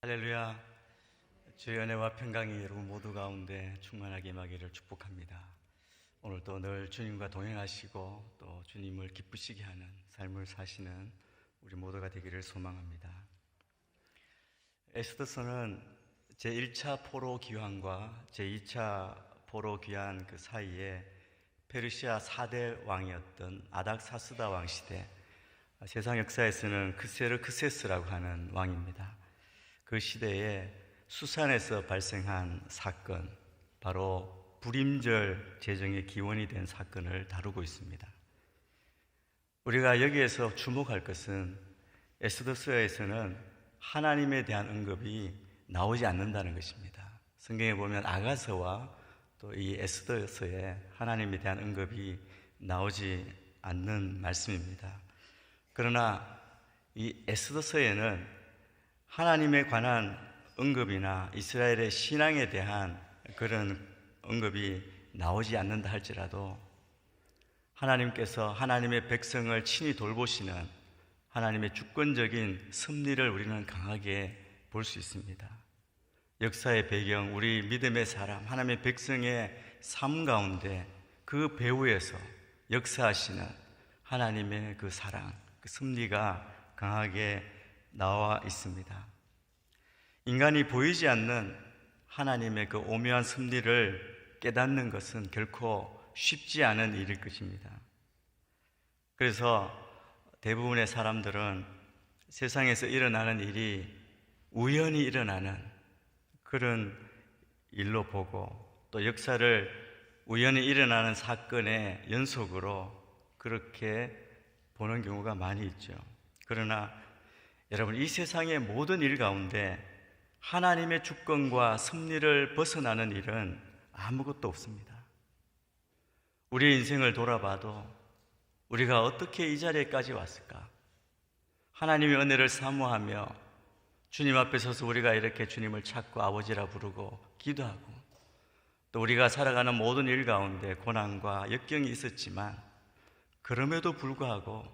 할렐루야. 주의 은혜와 평강이 여러분 모두 가운데 충만하게 임하기를 축복합니다. 오늘도 늘 주님과 동행하시고 또 주님을 기쁘시게 하는 삶을 사시는 우리 모두가 되기를 소망합니다. 에스더서는 제1차 포로 귀환과 제2차 포로 귀환 그 사이에 페르시아 4대 왕이었던 아닥사스다 왕 시대 세상 역사에서는 크세르크세스라고 하는 왕입니다. 그 시대에 수산에서 발생한 사건, 바로 불임절 제정의 기원이 된 사건을 다루고 있습니다. 우리가 여기에서 주목할 것은 에스더서에서는 하나님에 대한 언급이 나오지 않는다는 것입니다. 성경에 보면 아가서와 또 이 에스더서에 하나님에 대한 언급이 나오지 않는 말씀입니다. 그러나 이 에스더서에는 하나님에 관한 언급이나 이스라엘의 신앙에 대한 그런 언급이 나오지 않는다 할지라도 하나님께서 하나님의 백성을 친히 돌보시는 하나님의 주권적인 섭리를 우리는 강하게 볼 수 있습니다. 역사의 배경, 우리 믿음의 사람, 하나님의 백성의 삶 가운데 그 배후에서 역사하시는 하나님의 그 사랑, 그 섭리가 강하게 나와 있습니다. 인간이 보이지 않는 하나님의 그 오묘한 섭리를 깨닫는 것은 결코 쉽지 않은 일일 것입니다. 그래서 대부분의 사람들은 세상에서 일어나는 일이 우연히 일어나는 그런 일로 보고 또 역사를 우연히 일어나는 사건의 연속으로 그렇게 보는 경우가 많이 있죠. 그러나 여러분 이 세상의 모든 일 가운데 하나님의 주권과 섭리를 벗어나는 일은 아무것도 없습니다. 우리 인생을 돌아봐도 우리가 어떻게 이 자리에까지 왔을까? 하나님의 은혜를 사모하며 주님 앞에 서서 우리가 이렇게 주님을 찾고 아버지라 부르고 기도하고 또 우리가 살아가는 모든 일 가운데 고난과 역경이 있었지만 그럼에도 불구하고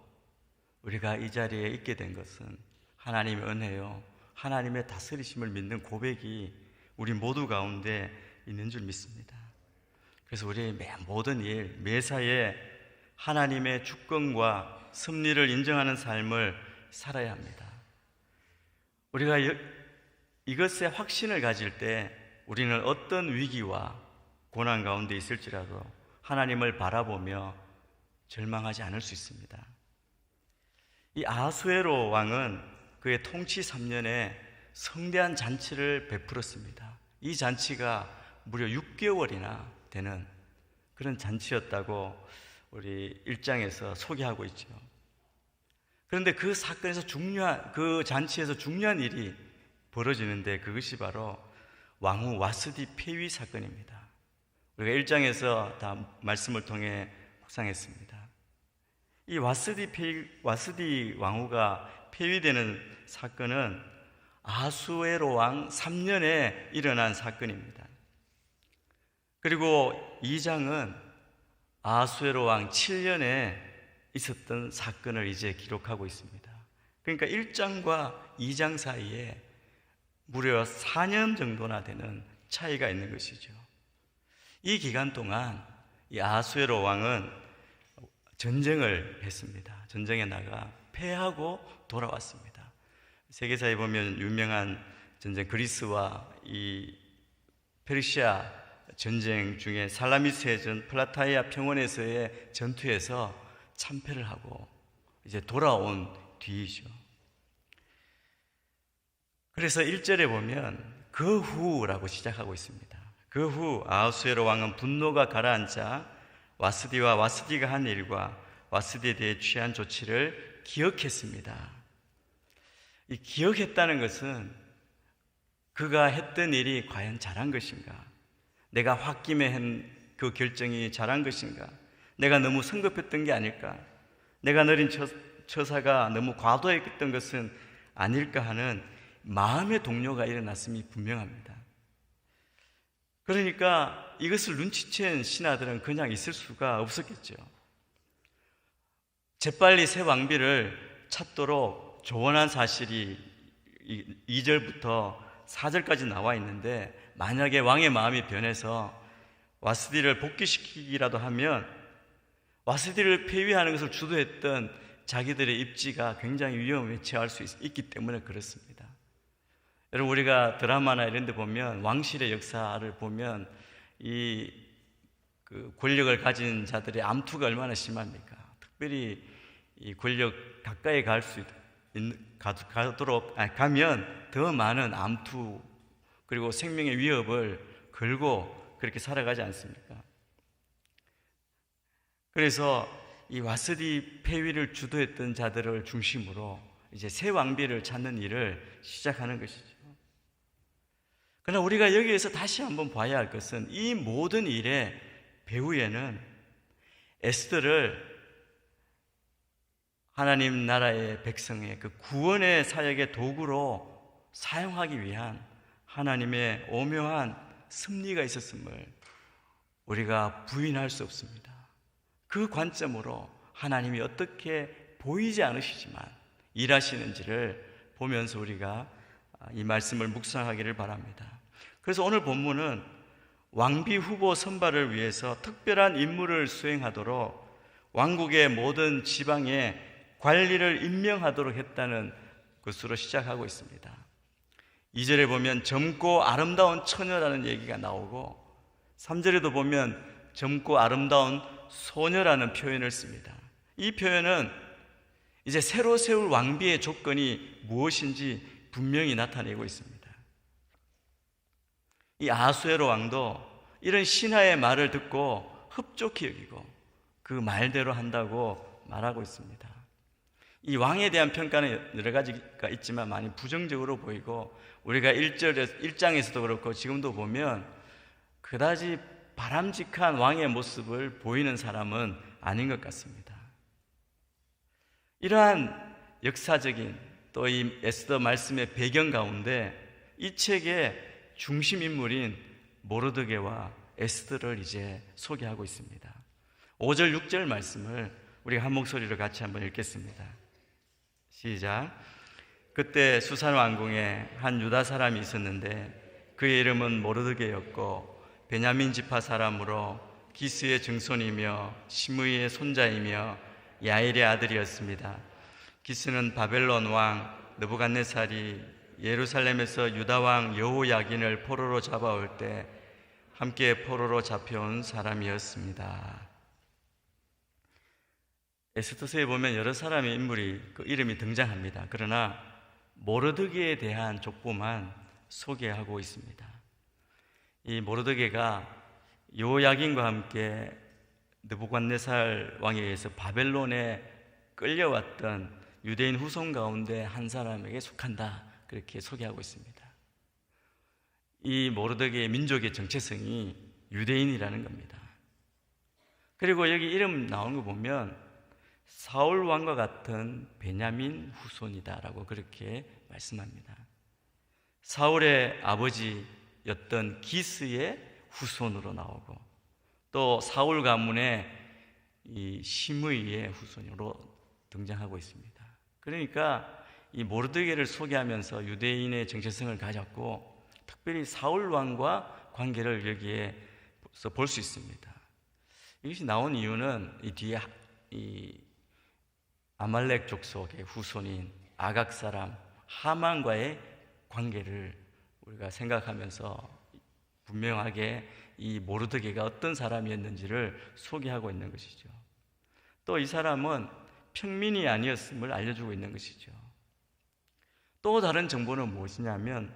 우리가 이 자리에 있게 된 것은 하나님의 은혜요. 하나님의 다스리심을 믿는 고백이 우리 모두 가운데 있는 줄 믿습니다. 그래서 우리 매 모든 일, 매사에 하나님의 주권과 섭리를 인정하는 삶을 살아야 합니다. 우리가 이것에 확신을 가질 때 우리는 어떤 위기와 고난 가운데 있을지라도 하나님을 바라보며 절망하지 않을 수 있습니다. 이 아수에로 왕은 그의 통치 3년에 성대한 잔치를 베풀었습니다. 이 잔치가 무려 6개월이나 되는 그런 잔치였다고 우리 일장에서 소개하고 있죠. 그런데 그 사건에서 중요한, 그 잔치에서 중요한 일이 벌어지는데 그것이 바로 왕후 와스디 폐위 사건입니다. 우리가 일장에서 다 말씀을 통해 묵상했습니다. 이 와스디 폐위, 와스디 왕후가 폐위되는 사건은 아수에로 왕 3년에 일어난 사건입니다. 그리고 2장은 아수에로 왕 7년에 있었던 사건을 이제 기록하고 있습니다. 그러니까 1장과 2장 사이에 무려 4년 정도나 되는 차이가 있는 것이죠. 이 기간 동안 이 아수에로 왕은 전쟁을 했습니다. 전쟁에 나가 패하고 돌아왔습니다. 세계사에 보면 유명한 전쟁 그리스와 이 페르시아 전쟁 중에 살라미스의 전 플라타이아 평원에서의 전투에서 참패를 하고 이제 돌아온 뒤이죠. 그래서 1절에 보면 그 후라고 시작하고 있습니다. 그 후 아하수에로 왕은 분노가 가라앉아 와스디와 와스디가 한 일과 와스디에 대해 취한 조치를 기억했습니다. 이 기억했다는 것은 그가 했던 일이 과연 잘한 것인가? 내가 홧김에 한 그 결정이 잘한 것인가? 내가 너무 성급했던 게 아닐까? 내가 내린 처사가 너무 과도했던 것은 아닐까 하는 마음의 동료가 일어났음이 분명합니다. 그러니까 이것을 눈치챈 신하들은 그냥 있을 수가 없었겠죠. 재빨리 새 왕비를 찾도록 조언한 사실이 2절부터 4절까지 나와 있는데 만약에 왕의 마음이 변해서 와스디를 복귀시키기라도 하면 와스디를 폐위하는 것을 주도했던 자기들의 입지가 굉장히 위험에 처할 수 있, 기 때문에 그렇습니다. 여러분 우리가 드라마나 이런 데 보면 왕실의 역사를 보면 이 그 권력을 가진 자들의 암투가 얼마나 심합니까? 특별히 이 권력 가까이 갈 수 있는 가도록 아니, 가면 더 많은 암투 그리고 생명의 위협을 걸고 그렇게 살아가지 않습니까? 그래서 이 와스디 폐위를 주도했던 자들을 중심으로 이제 새 왕비를 찾는 일을 시작하는 것이죠. 그러나 우리가 여기에서 다시 한번 봐야 할 것은 이 모든 일의 배후에는 에스더를 하나님 나라의 백성의 그 구원의 사역의 도구로 사용하기 위한 하나님의 오묘한 섭리가 있었음을 우리가 부인할 수 없습니다. 그 관점으로 하나님이 어떻게 보이지 않으시지만 일하시는지를 보면서 우리가 이 말씀을 묵상하기를 바랍니다. 그래서 오늘 본문은 왕비 후보 선발을 위해서 특별한 임무를 수행하도록 왕국의 모든 지방에 관리를 임명하도록 했다는 것으로 시작하고 있습니다. 2절에 보면 젊고 아름다운 처녀라는 얘기가 나오고 3절에도 보면 젊고 아름다운 소녀라는 표현을 씁니다. 이 표현은 이제 새로 세울 왕비의 조건이 무엇인지 분명히 나타내고 있습니다. 이 아수에로 왕도 이런 신하의 말을 듣고 흡족히 여기고 그 말대로 한다고 말하고 있습니다. 이 왕에 대한 평가는 여러 가지가 있지만 많이 부정적으로 보이고 우리가 1절에 1장에서도 그렇고 지금도 보면 그다지 바람직한 왕의 모습을 보이는 사람은 아닌 것 같습니다. 이러한 역사적인 또 이 에스더 말씀의 배경 가운데 이 책에 중심 인물인 모르드게와 에스더를 이제 소개하고 있습니다. 5절 6절 말씀을 우리가 한 목소리로 같이 한번 읽겠습니다. 시작. 그때 수산 왕궁에 한 유다 사람이 있었는데 그의 이름은 모르드게였고 베냐민 지파 사람으로 기스의 증손이며 시므이의 손자이며 야일의 아들이었습니다. 기스는 바벨론 왕 느부갓네살이 예루살렘에서 유다 왕 여호야긴을 포로로 잡아올 때 함께 포로로 잡혀온 사람이었습니다. 에스더서에 보면 여러 사람의 인물이 그 이름이 등장합니다. 그러나 모르드게에 대한 족보만 소개하고 있습니다. 이 모르드게가 요야긴과 함께 느부갓네살 왕에 의해서 바벨론에 끌려왔던 유대인 후손 가운데 한 사람에게 속한다. 그렇게 소개하고 있습니다. 이 모르드게의 민족의 정체성이 유대인이라는 겁니다. 그리고 여기 이름 나오는 거 보면 사울 왕과 같은 베냐민 후손이다라고 그렇게 말씀합니다. 사울의 아버지였던 기스의 후손으로 나오고 또 사울 가문의 이 시므이의 후손으로 등장하고 있습니다. 그러니까 이 모르드게를 소개하면서 유대인의 정체성을 가졌고 특별히 사울 왕과 관계를 여기에서 볼 수 있습니다. 이것이 나온 이유는 이 뒤에 이 아말렉 족속의 후손인 아각 사람 하만과의 관계를 우리가 생각하면서 분명하게 이 모르드게가 어떤 사람이었는지를 소개하고 있는 것이죠. 또 이 사람은 평민이 아니었음을 알려주고 있는 것이죠. 또 다른 정보는 무엇이냐면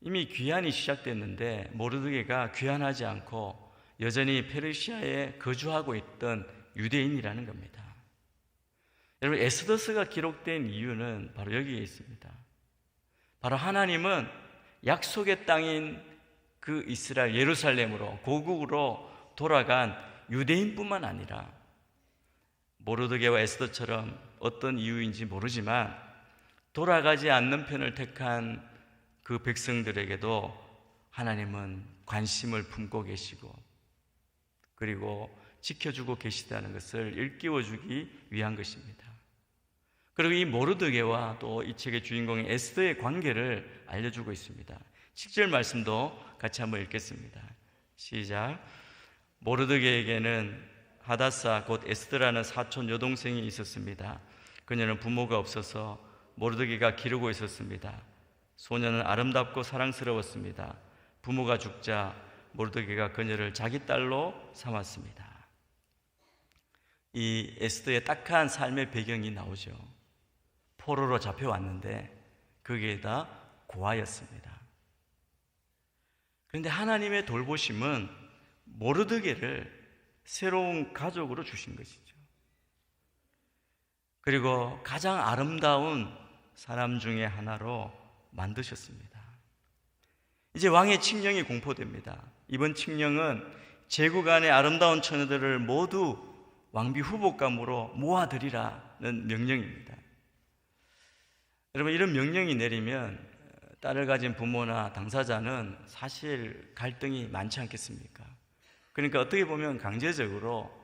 이미 귀환이 시작됐는데 모르드게가 귀환하지 않고 여전히 페르시아에 거주하고 있던 유대인이라는 겁니다. 여러분 에스더스가 기록된 이유는 바로 여기에 있습니다. 바로 하나님은 약속의 땅인 그 이스라엘 예루살렘으로 고국으로 돌아간 유대인뿐만 아니라 모르드게와 에스더처럼 어떤 이유인지 모르지만 돌아가지 않는 편을 택한 그 백성들에게도 하나님은 관심을 품고 계시고 그리고 지켜주고 계시다는 것을 일깨워 주기 위한 것입니다. 그리고 이 모르드게와 또 이 책의 주인공인 에스더의 관계를 알려주고 있습니다. 7절 말씀도 같이 한번 읽겠습니다. 시작. 모르드게에게는 하다사 곧 에스더라는 사촌 여동생이 있었습니다. 그녀는 부모가 없어서 모르드게가 기르고 있었습니다. 소녀는 아름답고 사랑스러웠습니다. 부모가 죽자 모르드게가 그녀를 자기 딸로 삼았습니다. 이 에스더의 딱한 삶의 배경이 나오죠. 포로로 잡혀왔는데 거기에 다 고아였습니다. 그런데 하나님의 돌보심은 모르드게를 새로운 가족으로 주신 것이죠. 그리고 가장 아름다운 사람 중에 하나로 만드셨습니다. 이제 왕의 칙령이 공포됩니다. 이번 칙령은 제국 안의 아름다운 처녀들을 모두 왕비 후보감으로 모아들이라는 명령입니다. 여러분 이런 명령이 내리면 딸을 가진 부모나 당사자는 사실 갈등이 많지 않겠습니까? 그러니까 어떻게 보면 강제적으로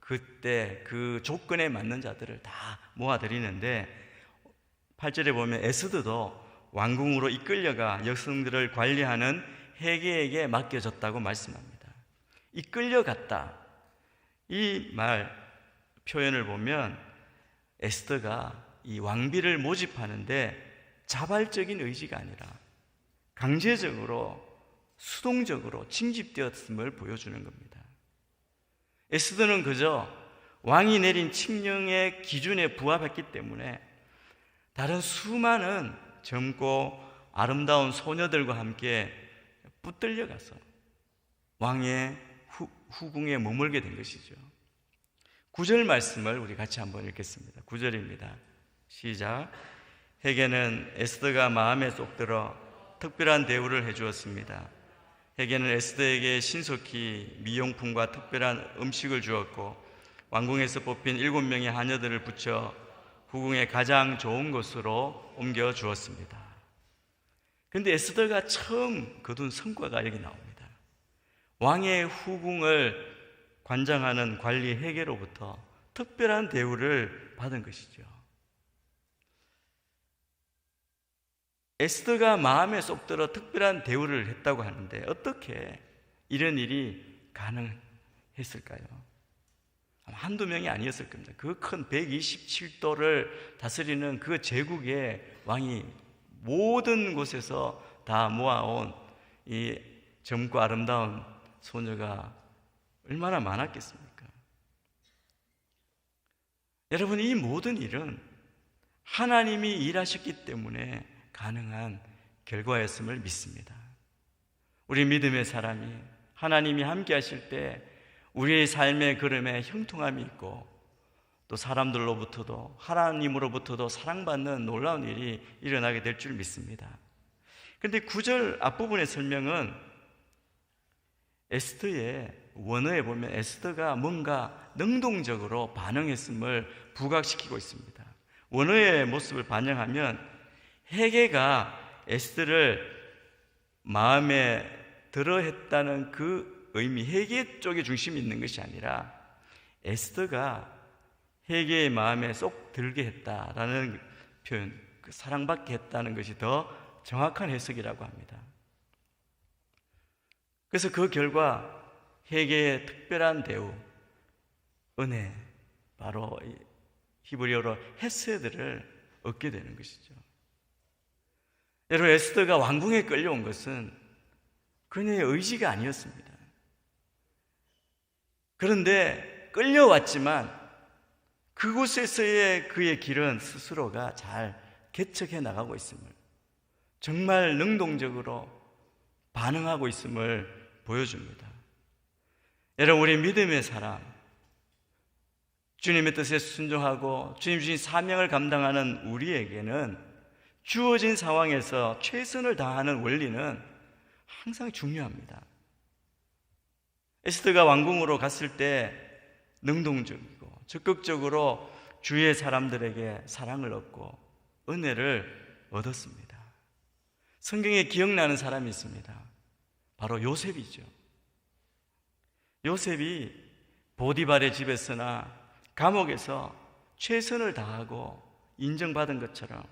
그때 그 조건에 맞는 자들을 다 모아들이는데 8절에 보면 에스드도 왕궁으로 이끌려가 여성들을 관리하는 해계에게 맡겨졌다고 말씀합니다. 이끌려갔다. 이 말 표현을 보면 에스더가 이 왕비를 모집하는데 자발적인 의지가 아니라 강제적으로 수동적으로 징집되었음을 보여주는 겁니다. 에스더는 그저 왕이 내린 칙령의 기준에 부합했기 때문에 다른 수많은 젊고 아름다운 소녀들과 함께 붙들려 가서 왕의 후, 후궁에 머물게 된 것이죠. 구절 말씀을 우리 같이 한번 읽겠습니다. 구절입니다. 시작. 헤게는 에스더가 마음에 쏙 들어 특별한 대우를 해 주었습니다. 헤게는 에스더에게 신속히 미용품과 특별한 음식을 주었고 왕궁에서 뽑힌 일곱 명의 하녀들을 붙여 후궁의 가장 좋은 곳으로 옮겨 주었습니다. 근데 에스더가 처음 거둔 성과가 여기 나옵니다. 왕의 후궁을 관장하는 관리 회계로부터 특별한 대우를 받은 것이죠. 에스더가 마음에 쏙 들어 특별한 대우를 했다고 하는데 어떻게 이런 일이 가능했을까요? 한두 명이 아니었을 겁니다. 그 큰 127도를 다스리는 그 제국의 왕이 모든 곳에서 다 모아온 이 젊고 아름다운 소녀가 얼마나 많았겠습니까? 여러분, 이 모든 일은 하나님이 일하셨기 때문에 가능한 결과였음을 믿습니다. 우리 믿음의 사람이 하나님이 함께 하실 때 우리의 삶의 걸음에 형통함이 있고 또 사람들로부터도 하나님으로부터도 사랑받는 놀라운 일이 일어나게 될 줄 믿습니다. 그런데 구절 앞부분의 설명은 에스더의 원어에 보면 에스더가 뭔가 능동적으로 반응했음을 부각시키고 있습니다. 원어의 모습을 반영하면 헤게가 에스더를 마음에 들어 했다는 그 의미, 헤게 쪽에 중심이 있는 것이 아니라 에스더가 헤게의 마음에 쏙 들게 했다라는 표현, 그 사랑받게 했다는 것이 더 정확한 해석이라고 합니다. 그래서 그 결과 회개의 특별한 대우, 은혜, 바로 히브리어로 헤세드를 얻게 되는 것이죠. 여러분 에스더가 왕궁에 끌려온 것은 그녀의 의지가 아니었습니다. 그런데 끌려왔지만 그곳에서의 그의 길은 스스로가 잘 개척해 나가고 있음을 정말 능동적으로 반응하고 있음을 보여줍니다. 여러분, 우리 믿음의 사람, 주님의 뜻에 순종하고 주님 주신 사명을 감당하는 우리에게는 주어진 상황에서 최선을 다하는 원리는 항상 중요합니다. 에스더가 왕궁으로 갔을 때 능동적이고 적극적으로 주의 사람들에게 사랑을 얻고 은혜를 얻었습니다. 성경에 기억나는 사람이 있습니다. 바로 요셉이죠. 요셉이 보디발의 집에서나 감옥에서 최선을 다하고 인정받은 것처럼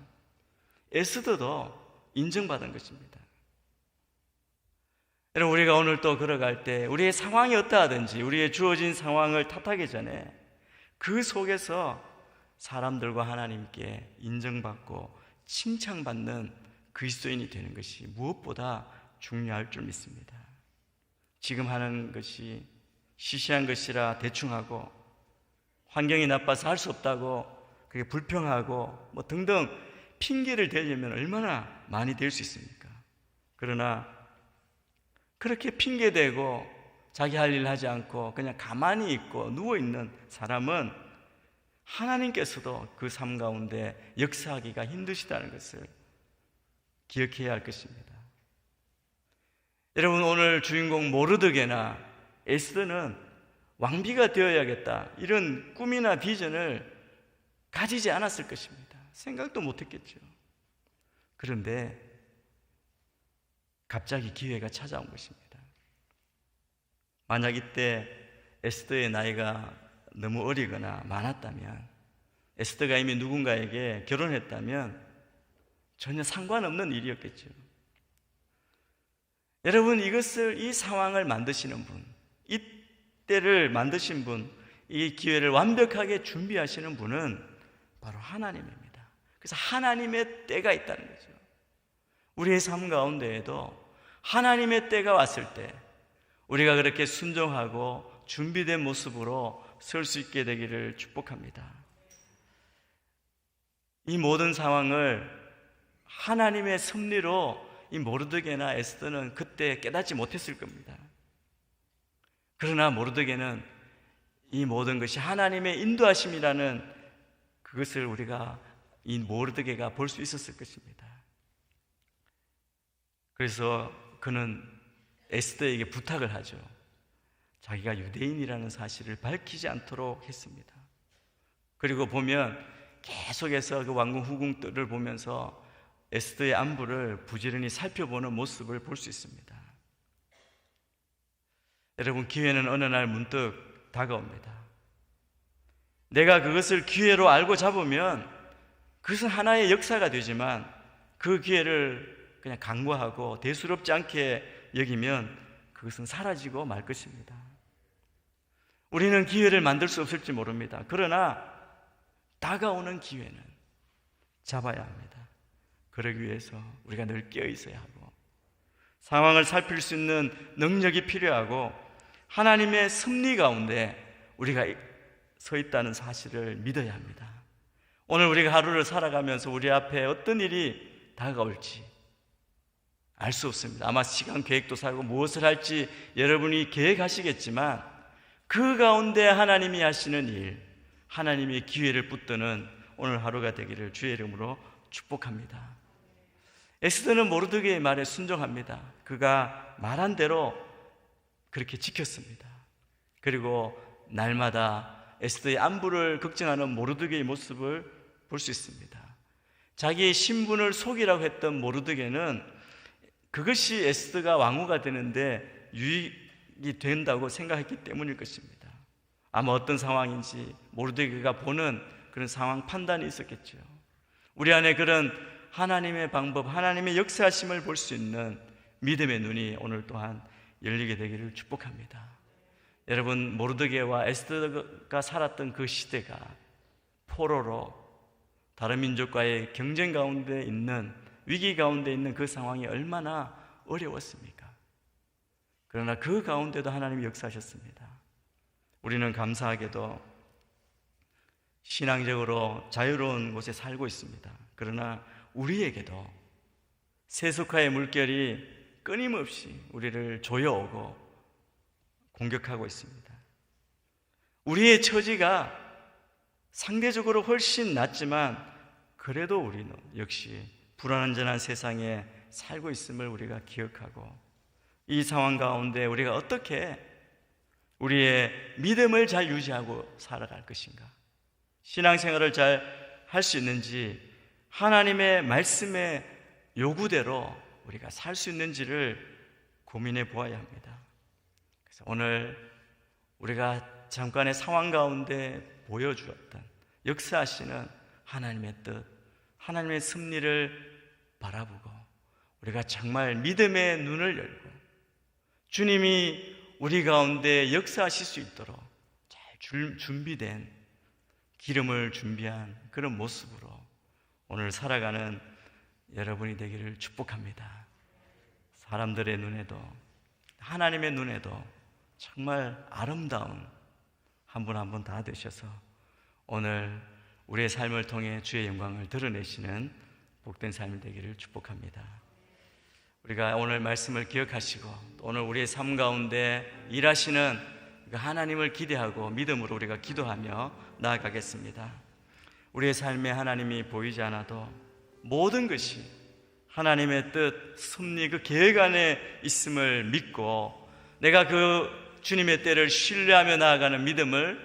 에스더도 인정받은 것입니다. 여러분 우리가 오늘 또 걸어갈 때 우리의 상황이 어떠하든지 우리의 주어진 상황을 탓하기 전에 그 속에서 사람들과 하나님께 인정받고 칭찬받는 그리스도인이 되는 것이 무엇보다 중요할 줄 믿습니다. 지금 하는 것이 시시한 것이라 대충 하고 환경이 나빠서 할 수 없다고 그게 불평하고 뭐 등등 핑계를 대려면 얼마나 많이 될 수 있습니까? 그러나 그렇게 핑계대고 자기 할 일 하지 않고 그냥 가만히 있고 누워 있는 사람은 하나님께서도 그 삶 가운데 역사하기가 힘드시다는 것을 기억해야 할 것입니다. 여러분 오늘 주인공 모르드게나 에스더는 왕비가 되어야겠다 이런 꿈이나 비전을 가지지 않았을 것입니다. 생각도 못했겠죠. 그런데 갑자기 기회가 찾아온 것입니다. 만약 이때 에스더의 나이가 너무 어리거나 많았다면 에스더가 이미 누군가에게 결혼했다면 전혀 상관없는 일이었겠죠. 여러분 이것을 이 상황을 만드시는 분, 이때를 만드신 분, 이 기회를 완벽하게 준비하시는 분은 바로 하나님입니다. 그래서 하나님의 때가 있다는 거죠. 우리의 삶 가운데에도 하나님의 때가 왔을 때 우리가 그렇게 순종하고 준비된 모습으로 설 수 있게 되기를 축복합니다. 이 모든 상황을 하나님의 섭리로 이 모르드게나 에스더는 그때 깨닫지 못했을 겁니다. 그러나 모르드게는 이 모든 것이 하나님의 인도하심이라는 그것을 우리가 이 모르드게가 볼 수 있었을 것입니다. 그래서 그는 에스더에게 부탁을 하죠. 자기가 유대인이라는 사실을 밝히지 않도록 했습니다. 그리고 보면 계속해서 그 왕궁 후궁들을 보면서 에스더의 안부를 부지런히 살펴보는 모습을 볼 수 있습니다. 여러분, 기회는 어느 날 문득 다가옵니다. 내가 그것을 기회로 알고 잡으면 그것은 하나의 역사가 되지만 그 기회를 그냥 강구하고 대수롭지 않게 여기면 그것은 사라지고 말 것입니다. 우리는 기회를 만들 수 없을지 모릅니다. 그러나 다가오는 기회는 잡아야 합니다. 그러기 위해서 우리가 늘 깨어 있어야 하고 상황을 살필 수 있는 능력이 필요하고 하나님의 섭리 가운데 우리가 서 있다는 사실을 믿어야 합니다. 오늘 우리가 하루를 살아가면서 우리 앞에 어떤 일이 다가올지 알 수 없습니다. 아마 시간 계획도 살고 무엇을 할지 여러분이 계획하시겠지만 그 가운데 하나님이 하시는 일, 하나님의 기회를 붙드는 오늘 하루가 되기를 주의 이름으로 축복합니다. 에스더는 모르드게의 말에 순종합니다. 그가 말한 대로 그렇게 지켰습니다. 그리고 날마다 에스더의 안부를 걱정하는 모르드게의 모습을 볼 수 있습니다. 자기의 신분을 속이라고 했던 모르드게는 그것이 에스더가 왕후가 되는데 유익이 된다고 생각했기 때문일 것입니다. 아마 어떤 상황인지 모르드게가 보는 그런 상황 판단이 있었겠죠. 우리 안에 그런 하나님의 방법, 하나님의 역사하심을 볼 수 있는 믿음의 눈이 오늘 또한 열리게 되기를 축복합니다. 여러분 모르드게와 에스더가 살았던 그 시대가 포로로 다른 민족과의 경쟁 가운데 있는 위기 가운데 있는 그 상황이 얼마나 어려웠습니까? 그러나 그 가운데도 하나님이 역사하셨습니다. 우리는 감사하게도 신앙적으로 자유로운 곳에 살고 있습니다. 그러나 우리에게도 세속화의 물결이 끊임없이 우리를 조여오고 공격하고 있습니다. 우리의 처지가 상대적으로 훨씬 낫지만 그래도 우리는 역시 불안전한 세상에 살고 있음을 우리가 기억하고 이 상황 가운데 우리가 어떻게 우리의 믿음을 잘 유지하고 살아갈 것인가? 신앙생활을 잘 할 수 있는지 하나님의 말씀의 요구대로 우리가 살 수 있는지를 고민해 보아야 합니다. 그래서 오늘 우리가 잠깐의 상황 가운데 보여주었던 역사하시는 하나님의 뜻, 하나님의 섭리를 바라보고 우리가 정말 믿음의 눈을 열고 주님이 우리 가운데 역사하실 수 있도록 잘 줄- 준비된 기름을 준비한 그런 모습으로 오늘 살아가는 여러분이 되기를 축복합니다. 사람들의 눈에도 하나님의 눈에도 정말 아름다운 한 분 한 분 다 되셔서 오늘 우리의 삶을 통해 주의 영광을 드러내시는 복된 삶이 되기를 축복합니다. 우리가 오늘 말씀을 기억하시고 또 오늘 우리의 삶 가운데 일하시는 그 하나님을 기대하고 믿음으로 우리가 기도하며 나아가겠습니다. 우리의 삶에 하나님이 보이지 않아도 모든 것이 하나님의 뜻, 섭리, 그 계획 안에 있음을 믿고 내가 그 주님의 때를 신뢰하며 나아가는 믿음을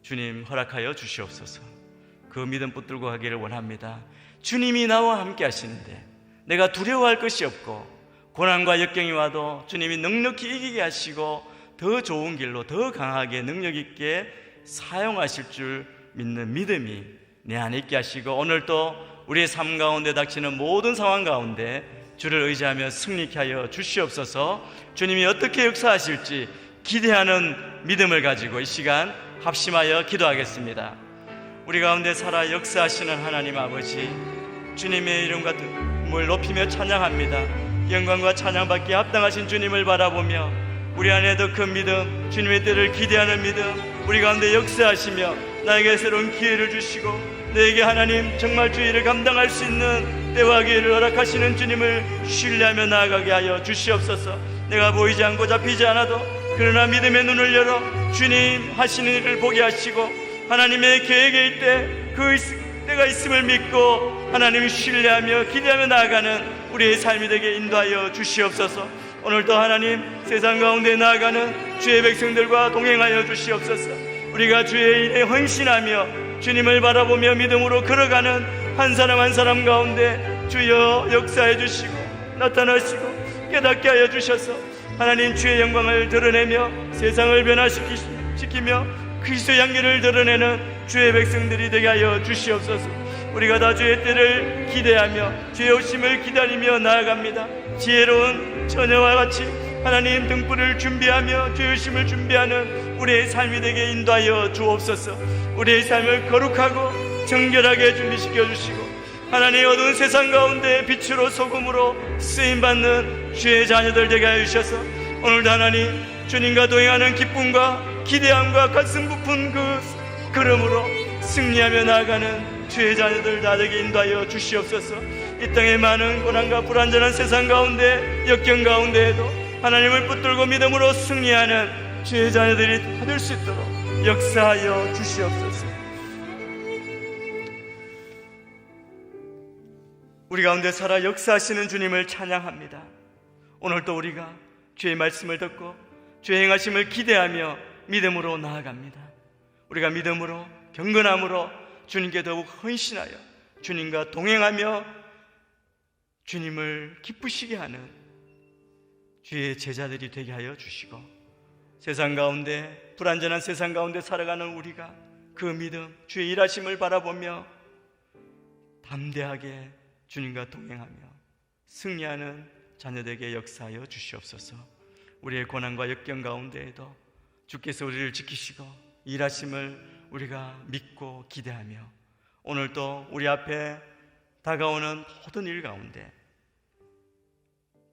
주님 허락하여 주시옵소서. 그 믿음 붙들고 가기를 원합니다. 주님이 나와 함께 하시는데 내가 두려워할 것이 없고 고난과 역경이 와도 주님이 넉넉히 이기게 하시고 더 좋은 길로 더 강하게 능력 있게 사용하실 줄 믿는 믿음이 내 안에 있게 하시고 오늘도 우리의 삶 가운데 닥치는 모든 상황 가운데 주를 의지하며 승리케 하여 주시옵소서 주님이 어떻게 역사하실지 기대하는 믿음을 가지고 이 시간 합심하여 기도하겠습니다. 우리 가운데 살아 역사하시는 하나님 아버지 주님의 이름과 을 높이며 찬양합니다. 영광과 찬양받기에 합당하신 주님을 바라보며 우리 안에 더큰 믿음, 주님의 때를 기대하는 믿음, 우리 가운데 역사하시며 나에게 새로운 기회를 주시고 내게 하나님 정말 주의를 감당할 수 있는 때와 기회를 허락하시는 주님을 신뢰하며 나아가게 하여 주시옵소서. 내가 보이지 않고 잡히지 않아도 그러나 믿음의 눈을 열어 주님 하시는 일을 보게 하시고 하나님의 계획에 있대 그 때가 있음을 믿고 하나님을 신뢰하며 기대하며 나아가는 우리의 삶이 되게 인도하여 주시옵소서. 오늘도 하나님 세상 가운데 나아가는 주의 백성들과 동행하여 주시옵소서. 우리가 주의 일에 헌신하며 주님을 바라보며 믿음으로 걸어가는 한 사람 한 사람 가운데 주여 역사해 주시고 나타나시고 깨닫게 하여 주셔서 하나님 주의 영광을 드러내며 세상을 변화시키며 그리스도 양계를 드러내는 주의 백성들이 되게 하여 주시옵소서. 우리가 다 주의 때를 기대하며 주의 오심을 기다리며 나아갑니다. 지혜로운 처녀와 같이 하나님 등불을 준비하며 주의 오심을 준비하는 우리의 삶이 되게 인도하여 주옵소서. 우리의 삶을 거룩하고 정결하게 준비시켜 주시고 하나님 어두운 세상 가운데 빛으로 소금으로 쓰임 받는 주의 자녀들 되게 하여 주셔서 오늘도 하나님 주님과 동행하는 기쁨과 기대함과 가슴 부푼 그 걸음으로 승리하며 나아가는 주의 자녀들 다 되게 인도하여 주시옵소서. 이 땅의 많은 고난과 불안전한 세상 가운데 역경 가운데에도 하나님을 붙들고 믿음으로 승리하는 주의 자녀들이 다 될 수 있도록 역사하여 주시옵소서. 우리 가운데 살아 역사하시는 주님을 찬양합니다. 오늘도 우리가 주의 말씀을 듣고 주의 행하심을 기대하며 믿음으로 나아갑니다. 우리가 믿음으로 경건함으로 주님께 더욱 헌신하여 주님과 동행하며 주님을 기쁘시게 하는 주의 제자들이 되게 하여 주시고 세상 가운데 불안전한 세상 가운데 살아가는 우리가 그 믿음 주의 일하심을 바라보며 담대하게 주님과 동행하며 승리하는 자녀들에게 역사하여 주시옵소서. 우리의 고난과 역경 가운데에도 주께서 우리를 지키시고 일하심을 우리가 믿고 기대하며 오늘도 우리 앞에 다가오는 모든 일 가운데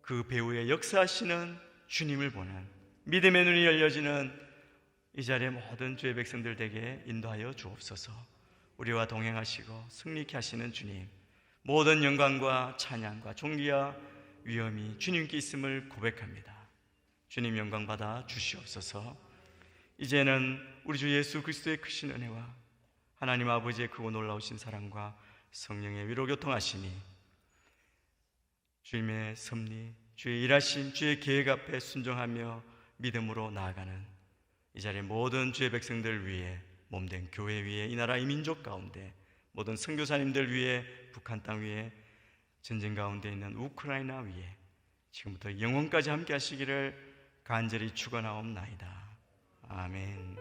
그 배후에 역사하시는 주님을 보는 믿음의 눈이 열려지는 이 자리의 모든 주의 백성들 에게 인도하여 주옵소서. 우리와 동행하시고 승리케 하시는 주님, 모든 영광과 찬양과 존귀와 위엄이 주님께 있음을 고백합니다. 주님 영광 받아 주시옵소서. 이제는 우리 주 예수 그리스도의 크신 은혜와 하나님 아버지의 크고 놀라우신 사랑과 성령의 위로 교통하시니 주님의 섭리, 주의 일하심, 주의 계획 앞에 순종하며 믿음으로 나아가는 이 자리의 모든 주의 백성들 위해 몸된 교회 위에 이 나라 이 민족 가운데 모든 선교사님들 위해 북한 땅 위에 전쟁 가운데 있는 우크라이나 위에 지금부터 영원까지 함께 하시기를 간절히 축원하옵나이다. 아멘.